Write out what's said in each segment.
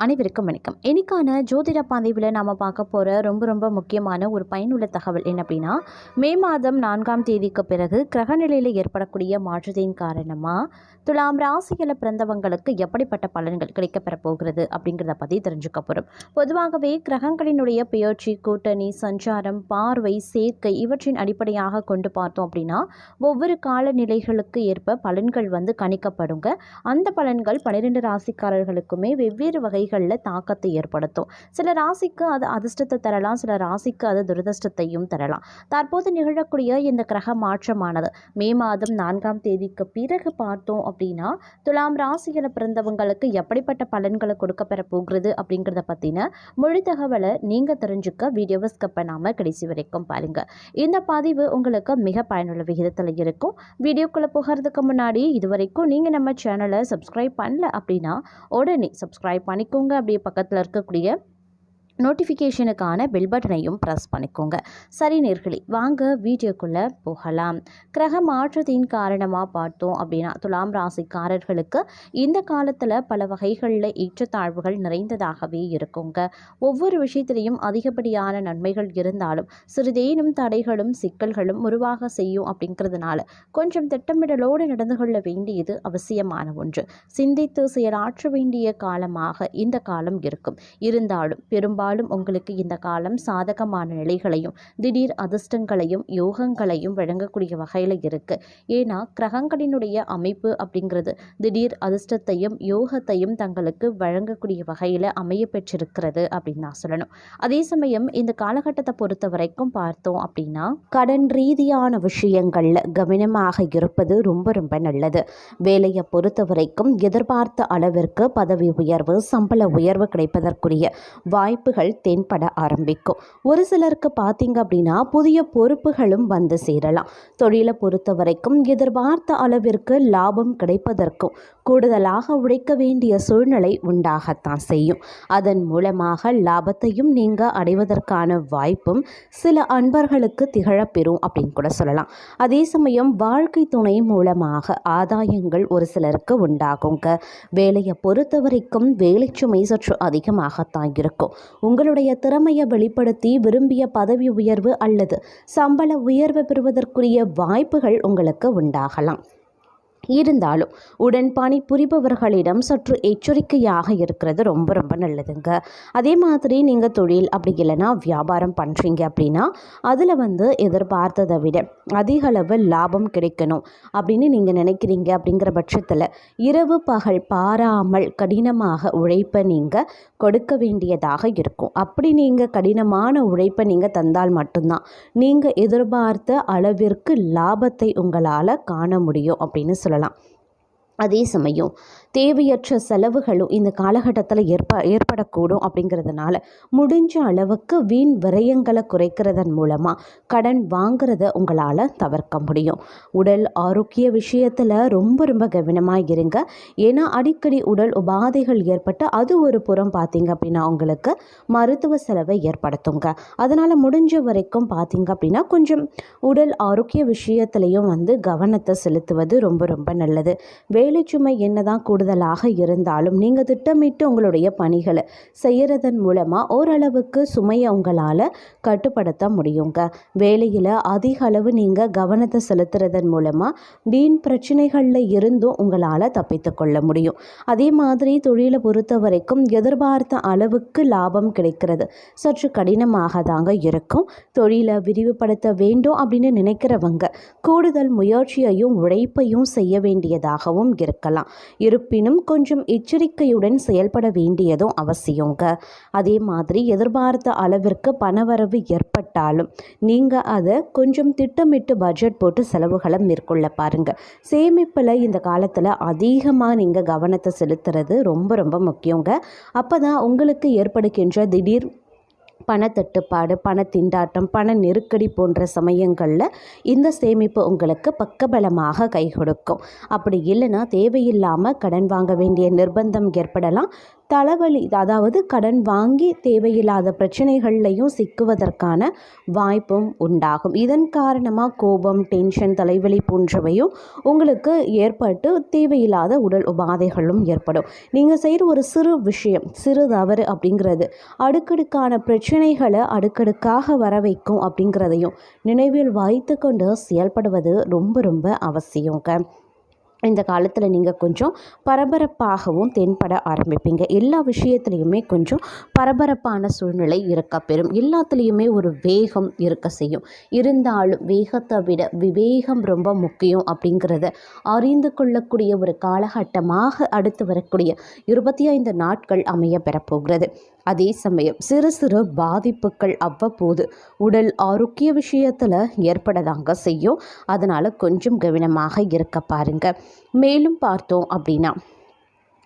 அனைவருக்கும் வணக்கம். இன்னைக்கான ஜோதிட பாதைவில் நாம் பார்க்க போகிற ரொம்ப ரொம்ப முக்கியமான ஒரு பயனுள்ள தகவல் என்ன அப்படின்னா மே மாதம் நான்காம் தேதிக்கு பிறகு கிரகநிலையில் ஏற்படக்கூடிய மாற்றத்தின் காரணமாக துலாம் ராசியில் பிறந்தவங்களுக்கு எப்படிப்பட்ட பலன்கள் கிடைக்கப்பெற போகிறது அப்படிங்கிறத பற்றி தெரிஞ்சுக்க போகிறோம் பொதுவாகவே கிரகங்களினுடைய பெயர்ச்சி கூட்டணி சஞ்சாரம் பார்வை சேர்க்கை இவற்றின் அடிப்படையாக கொண்டு பார்த்தோம் அப்படின்னா ஒவ்வொரு காலநிலைகளுக்கு ஏற்ப பலன்கள் வந்து கணிக்கப்படுங்க. அந்த பலன்கள் பன்னிரெண்டு ராசிக்காரர்களுக்குமே வெவ்வேறு வகை வகைகளில் தாக்கத்தை ஏற்படுத்தும். சில ராசிக்கு அது அதிர்ஷ்டத்தை தரலாம் சில ராசிக்கு அது துரதிர்ஷ்டத்தையும் தரலாம். தற்போது நிகழக்கூடிய இந்த கிரக மாற்றமானது மே மாதம் நான்காம் தேதிக்கு பிறகு பார்த்தோம் அப்படின்னா துலாம் ராசியில் பிறந்தவங்களுக்கு எப்படிப்பட்ட பலன்களை கொடுக்கப்பெற போகிறது அப்படிங்கிறத பற்றின மொழி தகவலை நீங்கள் தெரிஞ்சுக்க வீடியோவை ஸ்கப் பண்ணாமல் கடைசி வரைக்கும் பாருங்கள் இந்த பதிவு உங்களுக்கு மிக பயனுள்ள விகிதத்தில் இருக்கும். வீடியோக்குள்ளே போகிறதுக்கு முன்னாடி இதுவரைக்கும் நீங்கள் நம்ம சேனலை சப்ஸ்கிரைப் பண்ணல அப்படின்னா உடனே சப்ஸ்கிரைப் பண்ணிக்கோ பண்ணிக்கோங்க அப்படியே பக்கத்தில் இருக்கக்கூடிய நோட்டிஃபிகேஷனுக்கான பெல் பட்டனையும் ப்ரெஸ் பண்ணிக்கோங்க. சரி நேர்களி வாங்க வீடியோக்குள்ளே போகலாம். கிரக மாற்றத்தின் காரணமாக பார்த்தோம் அப்படின்னா துலாம் ராசிக்காரர்களுக்கு இந்த காலத்தில் பல வகைகளில் ஏற்றத்தாழ்வுகள் நிறைந்ததாகவே இருக்குங்க. ஒவ்வொரு விஷயத்திலையும் அதிகப்படியான நன்மைகள் இருந்தாலும் சிறிதேனும் தடைகளும் சிக்கல்களும் உருவாக செய்யும் அப்படிங்கிறதுனால கொஞ்சம் திட்டமிடலோடு நடந்து கொள்ள வேண்டியது அவசியமான ஒன்று. சிந்தித்து செயலாற்ற வேண்டிய காலமாக இந்த காலம் இருக்கும். இருந்தாலும் பெரும்பாலும் உங்களுக்கு இந்த காலம் சாதகமான நிலைகளையும் திடீர் அதிர்ஷ்டங்களையும் யோகங்களையும் வழங்கக்கூடிய வகையில் இருக்குது ஏன்னா கிரகங்களினுடைய அமைப்பு அப்படிங்கிறது திடீர் அதிர்ஷ்டத்தையும் யோகத்தையும் தங்களுக்கு வழங்கக்கூடிய வகையில் அமைய பெற்றிருக்கிறது அப்படின்னு நான் சொல்லணும். அதே சமயம் இந்த காலகட்டத்தை பொறுத்த வரைக்கும் பார்த்தோம் அப்படின்னா கடன் ரீதியான விஷயங்களில் கவனமாக இருப்பது ரொம்ப ரொம்ப நல்லது. வேலையை பொறுத்த வரைக்கும் எதிர்பார்த்த அளவிற்கு பதவி உயர்வு சம்பள உயர்வு கிடைப்பதற்குரிய வாய்ப்புகள் தென்பட ஆரம்பிக்கும். ஒரு சிலருக்கு பார்த்தீங்க அப்படின்னா புதிய பொறுப்புகளும் வந்து சேரலாம். தொழிலை பொறுத்த வரைக்கும் எதிர்பார்த்த அளவிற்கு லாபம் கிடைப்பதற்கும் கூடுதலாக உழைக்க வேண்டிய சூழ்நிலை உண்டாகத்தான் செய்யும். அதன் மூலமாக லாபத்தையும் நீங்கள் அடைவதற்கான வாய்ப்பும் சில அன்பர்களுக்கு திகழப்பெறும் அப்படின்னு கூட சொல்லலாம். அதே சமயம் வாழ்க்கை துணை மூலமாக ஆதாயங்கள் ஒரு சிலருக்கு உண்டாகுங்க. வேலையை பொறுத்த வரைக்கும் வேலை சுமை சற்று அதிகமாகத்தான் இருக்கும். உங்களுடைய திறமையை வெளிப்படுத்தி விரும்பிய பதவி உயர்வு அல்லது சம்பள உயர்வு பெறுவதற்குரிய வாய்ப்புகள் உங்களுக்கு உண்டாகலாம். இருந்தாலும் உடன் பணி புரிபவர்களிடம் சற்று எச்சரிக்கையாக இருக்கிறது ரொம்ப ரொம்ப நல்லதுங்க. அதே மாதிரி நீங்கள் தொழில் அப்படி இல்லைன்னா வியாபாரம் பண்ணுறீங்க அப்படின்னா அதில் வந்து எதிர்பார்த்ததை விட அதிக அளவு லாபம் கிடைக்கணும் அப்படின்னு நீங்கள் நினைக்கிறீங்க அப்படிங்கிற பட்சத்தில் இரவு பகல் பாராமல் கடினமாக உழைப்பை நீங்கள் கொடுக்க வேண்டியதாக இருக்கும். அப்படி நீங்கள் கடினமான உழைப்பை நீங்கள் தந்தால் மட்டும்தான் நீங்கள் எதிர்பார்த்த அளவிற்கு லாபத்தை உங்களால் காண முடியும் அப்படின்னு சொல்லலாம். Voilà. அதே சமயம் தேவையற்ற செலவுகளும் இந்த காலகட்டத்தில் ஏற்ப ஏற்படக்கூடும் அப்படிங்கிறதுனால முடிஞ்ச அளவுக்கு வீண் விரயங்களை குறைக்கிறதன் மூலமாக கடன் வாங்குறத உங்களால் தவிர்க்க முடியும். உடல் ஆரோக்கிய விஷயத்தில் ரொம்ப ரொம்ப கவனமாக இருங்க. ஏன்னா அடிக்கடி உடல் உபாதைகள் ஏற்பட்டு அது ஒரு புறம் பார்த்தீங்க அப்படின்னா உங்களுக்கு மருத்துவ செலவை ஏற்படுத்துங்க. அதனால் முடிஞ்ச வரைக்கும் பார்த்தீங்க அப்படின்னா கொஞ்சம் உடல் ஆரோக்கிய விஷயத்துலையும் வந்து கவனத்தை செலுத்துவது ரொம்ப ரொம்ப நல்லது. வே சுமை என்னதான் கூடுதலாக இருந்தாலும் நீங்கள் திட்டமிட்டு உங்களுடைய பணிகளை செய்கிறதன் மூலமாக ஓரளவுக்கு சுமையை உங்களால் கட்டுப்படுத்த முடியுங்க. வேலையில் அதிக அளவு நீங்கள் கவனத்தை செலுத்துறதன் மூலமாக வீண் பிரச்சனைகளில் இருந்தும் உங்களால் தப்பித்து கொள்ள முடியும். அதே மாதிரி தொழிலை பொறுத்த வரைக்கும் எதிர்பார்த்த அளவுக்கு லாபம் கிடைக்கிறது. சற்று கடினமாக தாங்க இருக்கும். தொழிலை விரிவுபடுத்த வேண்டும் அப்படின்னு நினைக்கிறவங்க கூடுதல் முயற்சியையும் உழைப்பையும் செய்ய வேண்டியதாகவும் இருக்கலாம். இருப்பினும் கொஞ்சம் எச்சரிக்கையுடன் செயல்பட வேண்டியதும் அவசியங்க. அதே மாதிரி எதிர்பார்த்த அளவிற்கு பணவரவு ஏற்பட்டாலும் நீங்கள் அதை கொஞ்சம் திட்டமிட்டு பட்ஜெட் போட்டு செலவுகளை மேற்கொள்ள பாருங்கள் சேமிப்பில் இந்த காலத்தில் அதிகமாக நீங்கள் கவனத்தை செலுத்துறது ரொம்ப ரொம்ப முக்கியங்க. அப்போ தான் உங்களுக்கு ஏற்படுகின்ற திடீர் பணத்தட்டுப்பாடு பண திண்டாட்டம் பண நெருக்கடி போன்ற சமயங்களில் இந்த சேமிப்பு உங்களுக்கு பக்கபலமாக கை கொடுக்கும் அப்படி இல்லைன்னா தேவையில்லாமல் கடன் வாங்க வேண்டிய நிர்பந்தம் ஏற்படலாம். தலைவலி அதாவது கடன் வாங்கி தேவையில்லாத பிரச்சனைகள்லையும் சிக்குவதற்கான வாய்ப்பும் உண்டாகும். இதன் காரணமாக கோபம் டென்ஷன் தலைவலி போன்றவையும் உங்களுக்கு ஏற்பட்டு தேவையில்லாத உடல் உபாதைகளும் ஏற்படும். நீங்கள் செய்கிற ஒரு சிறு விஷயம் சிறு தவறு அப்படிங்கிறது அடுக்கடுக்கான பிரச்சனைகளை அடுக்கடுக்காக வர வைக்கும் அப்படிங்கிறதையும் நினைவில் வைத்து கொண்டு செயல்படுவது ரொம்ப ரொம்ப அவசியங்க. இந்த காலத்தில் நீங்கள் கொஞ்சம் பரபரப்பாகவும் தென்பட ஆரம்பிப்பீங்க. எல்லா விஷயத்துலையுமே கொஞ்சம் பரபரப்பான சூழ்நிலை இருக்க பெறும். எல்லாத்துலேயுமே ஒரு வேகம் இருக்க செய்யும். இருந்தாலும் வேகத்தை விட விவேகம் ரொம்ப முக்கியம் அப்படிங்கிறத அறிந்து கொள்ளக்கூடிய ஒரு காலகட்டமாக அடுத்து வரக்கூடிய இருபத்தி ஐந்து நாட்கள் அமைய பெறப்போகிறது அதே சமயம் சிறு சிறு பாதிப்புகள் அவ்வப்போது உடல் ஆரோக்கிய விஷயத்தில் ஏற்படதாங்க செய்யும். அதனால் கொஞ்சம் கவனமாக இருக்க பாருங்க. மேலும் பார்த்தோம் அப்படின்னா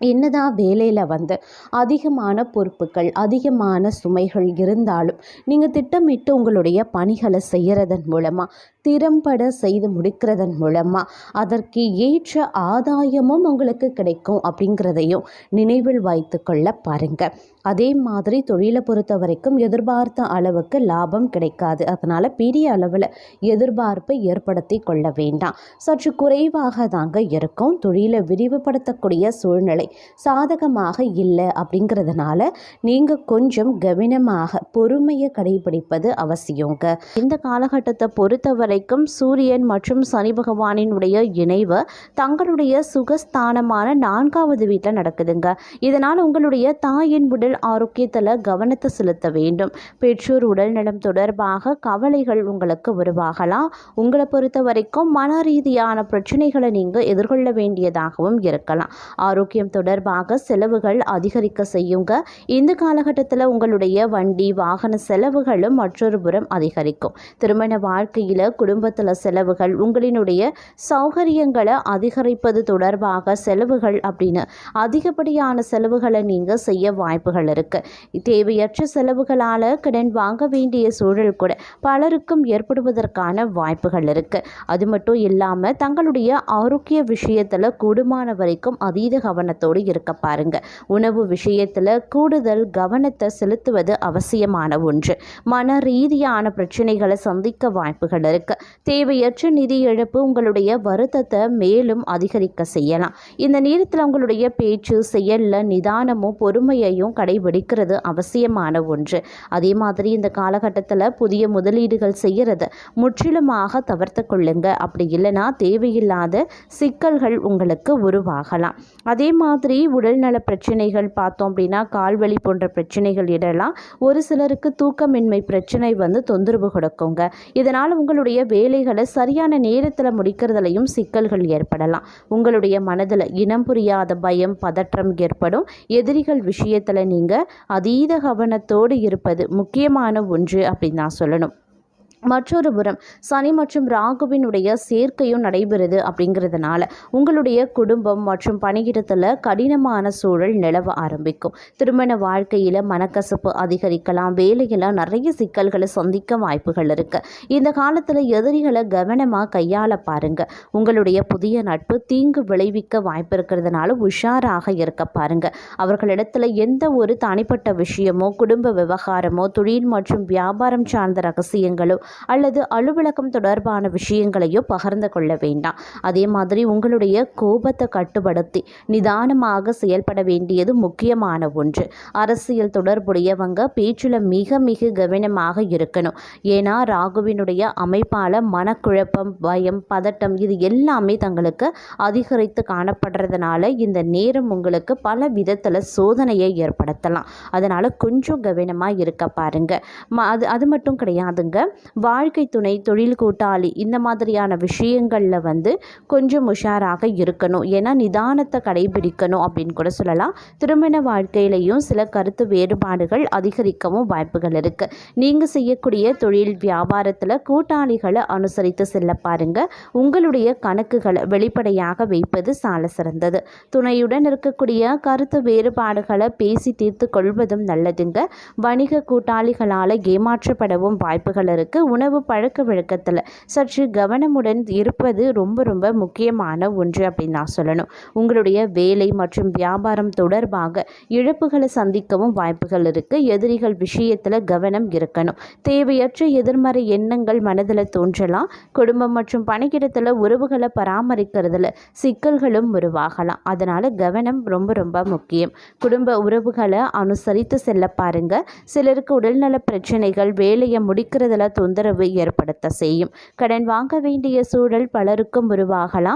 என்னதான் வேலையில் வந்து அதிகமான பொறுப்புகள் அதிகமான சுமைகள் இருந்தாலும் நீங்கள் திட்டமிட்டு உங்களுடைய பணிகளை செய்கிறதன் மூலமாக திறம்பட செய்து முடிக்கிறதன் மூலமாக அதற்கு ஏற்ற ஆதாயமும் உங்களுக்கு கிடைக்கும் அப்படிங்கிறதையும் நினைவில் வைத்து கொள்ள பாருங்கள் அதே மாதிரி தொழிலை பொறுத்த வரைக்கும் எதிர்பார்த்த அளவுக்கு லாபம் கிடைக்காது. அதனால் பெரிய அளவில் எதிர்பார்ப்பை ஏற்படுத்தி கொள்ள வேண்டாம். சற்று குறைவாக தாங்க இருக்கும். தொழிலை விரிவுபடுத்தக்கூடிய சூழ்நிலை சாதகமாக இல்லை அப்படிங்கிறதுனால நீங்கள் கொஞ்சம் கவனமாக பொறுமையை கடைபிடிப்பது அவசியங்க. இந்த காலகட்டத்தை பொறுத்த வரைக்கும் சூரியன் மற்றும் சனி பகவானினுடைய இணைவு தங்களுடைய சுகஸ்தானமான நான்காவது வீட்டில் நடக்குதுங்க. இதனால் உங்களுடைய தாயின் உடல் ஆரோக்கியத்தில் கவனத்தை செலுத்த வேண்டும். பெற்றோர் உடல் நலம் தொடர்பாக கவலைகள் உங்களுக்கு உருவாகலாம். உங்களை பொறுத்த வரைக்கும் மன ரீதியான பிரச்சனைகளை நீங்கள் எதிர்கொள்ள வேண்டியதாகவும் இருக்கலாம். ஆரோக்கியம் தொடர்பாக செலவுகள் அதிகரிக்க செய்யுங்க. இந்த காலகட்டத்தில் உங்களுடைய வண்டி வாகன செலவுகளும் மற்றொரு புறம் அதிகரிக்கும். திருமண வாழ்க்கையில் குடும்பத்தில் செலவுகள் உங்களினுடைய சௌகரியங்களை அதிகரிப்பது தொடர்பாக செலவுகள் அப்படின்னு அதிகப்படியான செலவுகளை நீங்கள் செய்ய வாய்ப்புகள் இருக்குது தேவையற்ற செலவுகளால் கடன் வாங்க வேண்டிய சூழல் கூட பலருக்கும் ஏற்படுவதற்கான வாய்ப்புகள் இருக்குது அது மட்டும் இல்லாமல் தங்களுடைய ஆரோக்கிய விஷயத்தில் கூடுமான வரைக்கும் அதீத கவனத்தோடு இருக்க பாருங்க. உணவு விஷயத்தில் கூடுதல் கவனத்தை செலுத்துவது அவசியமான ஒன்று. மன ரீதியான பிரச்சனைகளை சந்திக்க வாய்ப்புகள் இருக்கு. தேவையற்ற நிதி இழப்பு உங்களுடைய வருத்தத்தை மேலும் அதிகரிக்க செய்யலாம். இந்த நேரத்தில் உங்களுடைய பேச்சு செயலில் நிதானமும் பொறுமையையும் கடைபிடிக்கிறது அவசியமான ஒன்று. அதே மாதிரி இந்த காலகட்டத்தில் புதிய முதலீடுகள் செய்கிறது முற்றிலுமாக தவிர்த்து கொள்ளுங்க. அப்படி இல்லைன்னா தேவையில்லாத சிக்கல்கள் உங்களுக்கு உருவாகலாம். அதே மாதிரி உடல்நல பிரச்சனைகள் பார்த்தோம் அப்படின்னா கால்வலி போன்ற பிரச்சனைகள் இடலாம். ஒரு சிலருக்கு தூக்கமின்மை பிரச்சனை வந்து தொந்தரவு கொடுக்குங்க. இதனால் உங்களுடைய வேலைகளை சரியான நேரத்தில் முடிக்கிறதுலையும் சிக்கல்கள் ஏற்படலாம். உங்களுடைய மனதில் இனம் புரியாத பயம் பதற்றம் ஏற்படும். எதிரிகள் விஷயத்தில் நீங்கள் அதீத கவனத்தோடு இருப்பது முக்கியமான ஒன்று அப்படின்னு நான் சொல்லணும். மற்றொரு புறம் சனி மற்றும் ராகுவினுடைய சேர்க்கையும் நடைபெறுது அப்படிங்கிறதுனால உங்களுடைய குடும்பம் மற்றும் பணியிடத்தில் கடினமான சூழல் நிலவ ஆரம்பிக்கும். திருமண வாழ்க்கையில் மனக்கசப்பு அதிகரிக்கலாம் வேலையில் நிறைய சிக்கல்களை சந்திக்க வாய்ப்புகள் இருக்குது இந்த காலத்தில் எதிரிகளை கவனமாக கையாள பாருங்க. உங்களுடைய புதிய நட்பு தீங்கு விளைவிக்க வாய்ப்பு இருக்கிறதுனால உஷாராக இருக்க பாருங்க. அவர்களிடத்தில் எந்த ஒரு தனிப்பட்ட விஷயமோ குடும்ப விவகாரமோ தொழில் மற்றும் வியாபாரம் சார்ந்த ரகசியங்களோ அல்லது அலுவலகம் தொடர்பான விஷயங்களையோ பகிர்ந்து கொள்ள வேண்டாம். அதே மாதிரி உங்களுடைய கோபத்தை கட்டுப்படுத்தி நிதானமாக செயல்பட வேண்டியது முக்கியமான ஒன்று. அரசியல் தொடர்புடையவங்க பேச்சில் மிக மிக கவனமாக இருக்கணும். ஏன்னா ராகுவினுடைய அமைப்பால் மனக்குழப்பம் பயம் பதட்டம் இது எல்லாமே தங்களுக்கு அதிகரித்து காணப்படுறதுனால இந்த நேரம் உங்களுக்கு பல விதத்தில் சோதனையை ஏற்படுத்தலாம். அதனால் கொஞ்சம் கவனமாக இருக்க பாருங்க. ம அது அது மட்டும் கிடையாதுங்க. வாழ்க்கை துணை தொழில் கூட்டாளி இந்த மாதிரியான விஷயங்களில் வந்து கொஞ்சம் உஷாராக இருக்கணும். ஏன்னா நிதானத்தை கடைபிடிக்கணும் அப்படின்னு கூட சொல்லலாம். திருமண வாழ்க்கையிலையும் சில கருத்து வேறுபாடுகள் அதிகரிக்கவும் வாய்ப்புகள் இருக்குது நீங்கள் செய்யக்கூடிய தொழில் வியாபாரத்தில் கூட்டாளிகளை அனுசரித்து செல்ல பாருங்க. உங்களுடைய கணக்குகளை வெளிப்படையாக வைப்பது சால சிறந்தது. துணையுடன் இருக்கக்கூடிய கருத்து வேறுபாடுகளை பேசி தீர்த்து கொள்வதும் நல்லதுங்க. வணிக கூட்டாளிகளால் ஏமாற்றப்படவும் வாய்ப்புகள் இருக்குது உணவு பழக்க வழக்கத்தில் சற்று கவனமுடன் இருப்பது ரொம்ப ரொம்ப முக்கியமான ஒன்று அப்படின்னு நான் சொல்லணும். உங்களுடைய வேலை மற்றும் வியாபாரம் தொடர்பாக இழப்புகளை சந்திக்கவும் வாய்ப்புகள் இருக்குது எதிரிகள் விஷயத்தில் கவனம் இருக்கணும். தேவையற்ற எதிர்மறை எண்ணங்கள் மனதில் தோன்றலாம். குடும்பம் மற்றும் பணிக்கிடத்தில் உறவுகளை பராமரிக்கிறதுல சிக்கல்களும் உருவாகலாம். அதனால் கவனம் ரொம்ப ரொம்ப முக்கியம். குடும்ப உறவுகளை அனுசரித்து செல்ல பாருங்க. சிலருக்கு உடல்நல பிரச்சனைகள் வேலையை முடிக்கிறதுல தொந்தரவு ஏற்படுத்த செய்யும். கடன் வாங்க வேண்டிய சூழல் பலருக்கும் உருவாகலாம்.